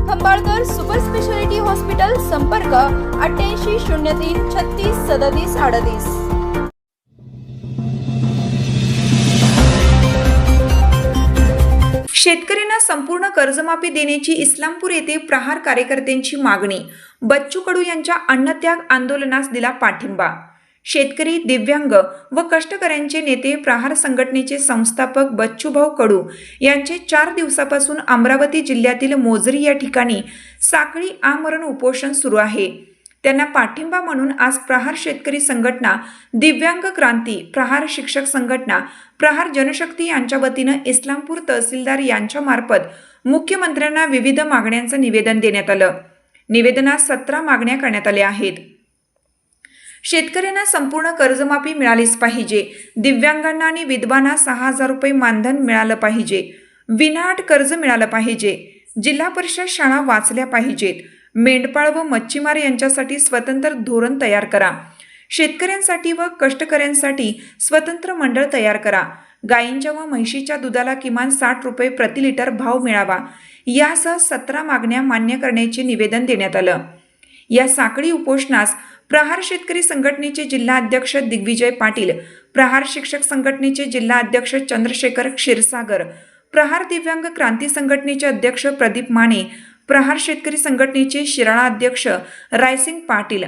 Khambalkar super speciality hospital संपर्क अठ्ठ्याऐंशी शून्य तीन छत्तीस सदतीस अडतीस. शेतकऱ्यांना संपूर्ण कर्जमाफी देण्याची इस्लामपूर येथे प्रहार कार्यकर्त्यांची मागणी. बच्चू कडू यांच्या अन्नत्याग आंदोलनास दिला पाठिंबा. शेतकरी दिव्यांग व कष्टकऱ्यांचे नेते प्रहार संघटनेचे संस्थापक बच्चूभाऊ कडू यांचे चार दिवसापासून अमरावती जिल्ह्यातील मोजरी या ठिकाणी साखळी आमरण उपोषण सुरू आहे. त्यांना पाठिंबा म्हणून आज प्रहार शेतकरी संघटना दिव्यांग क्रांती प्रहार शिक्षक संघटना प्रहार जनशक्ती यांच्या वतीनं इस्लामपूर तहसीलदार यांच्या मार्फत मुख्यमंत्र्यांना विविध मागण्यांचं निवेदन देण्यात आलं. निवेदनात सतरा मागण्या करण्यात आल्या आहेत. शेतकऱ्यांना संपूर्ण कर्जमाफी मिळालीच पाहिजे. दिव्यांगांना आणि विधवांना सहा हजार रुपये मानधन मिळालं पाहिजे. विनाट कर्ज मिळालं पाहिजे. जिल्हा परिषद शाळा वाचल्या पाहिजेत. मेंढपाळ व मच्छीमार यांच्यासाठी स्वतंत्र धोरण तयार करा. शेतकऱ्यांसाठी व कष्टकऱ्यांसाठी स्वतंत्र मंडळ तयार करा. गायींच्या व म्हैशीच्या दुधाला किमान साठ रुपये प्रति लिटर भाव मिळावा. यासह सतरा मागण्या मान्य करण्याचे निवेदन देण्यात आलं. या साखळी उपोषणास प्रहार शेतकरी संघटनेचे जिल्हा अध्यक्ष दिग्विजय पाटील प्रहार शिक्षक संघटनेचे जिल्हा अध्यक्ष चंद्रशेखर क्षीरसागर प्रहार दिव्यांग क्रांती संघटनेचे अध्यक्ष प्रदीप माने प्रहार शेतकरी संघटनेचे शिराळा अध्यक्ष रायसिंग पाटील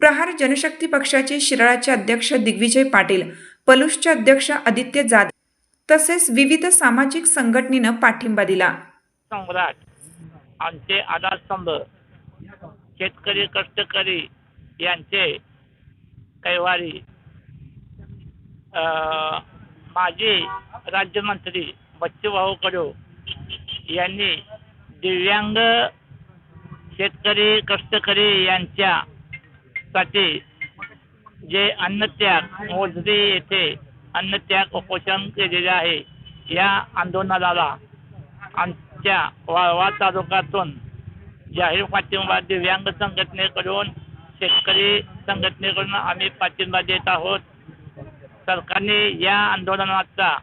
प्रहार जनशक्ती पक्षाचे शिराळाचे अध्यक्ष दिग्विजय पाटील पलूसचे अध्यक्ष आदित्य जाधव तसेच विविध सामाजिक संघटनेनं पाठिंबा दिला. सम्राट आमचे आधारस्तंभ शेतकरी कष्टकरी यांचे कैवारी माजी राज्यमंत्री बच्चूभाऊ कडू यांनी दिव्यांग शेतकरी कष्टकरी यांच्यासाठी जे अन्नत्याग मोजरी येथे अन्नत्याग उपोषण केलेले आहे या आंदोलनाला आमच्या वाळवा तालुक्यातून जाहीर पाठिंबा दिव्यांग संघटनेकडून शेतकरी संघटनेकडून आम्ही पाठिंबा देत आहोत. सरकारने या आंदोलनाचा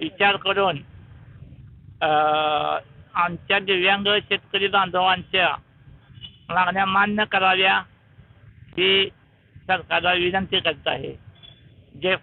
विचार करून अं, आमच्या दिव्यांग शेतकरी बांधवांच्या मागण्या मान्य कराव्या ही सरकारला विनंती करत आहे. जय